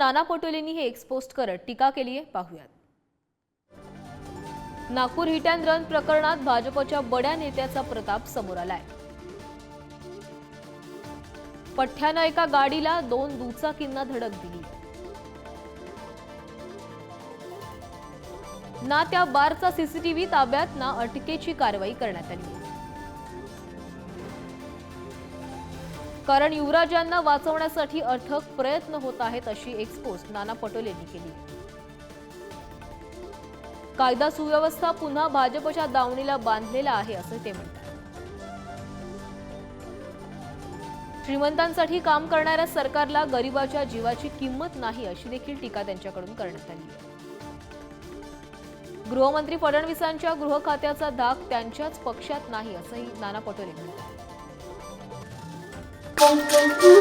नाना पटोलेंनी हे एक्सपोस्ट करत टीका केली आहे. पाहूयात. नागपूर हिट अँड रन प्रकरणात भाजपच्या बड्या नेत्याचा प्रताप समोर आलाय. पठ्ठ्यानं एका गाडीला दोन दुचाकींना धडक दिली. ना त्या बारचा सीसीटीव्ही ताब्यात ना अटकेची कारवाई करण्यात आली. कारण युवराजांना वाचवण्यासाठी अथक प्रयत्न होत आहेत अशी एक्सपोस्ट नाना पटोलेंनी केली. कायदा सुव्यवस्था पुन्हा भाजपच्या दावणीला बांधलेला आहे असं ते म्हणतात. श्रीमंतांसाठी काम करणाऱ्या सरकारला गरिबाच्या जीवाची किंमत नाही अशी देखील टीका त्यांच्याकडून करण्यात आली. गृहमंत्री फडणवीसांच्या गृह खात्याचा धाक त्यांच्याच पक्षात नाही असंही नाना पटोले म्हणतात Música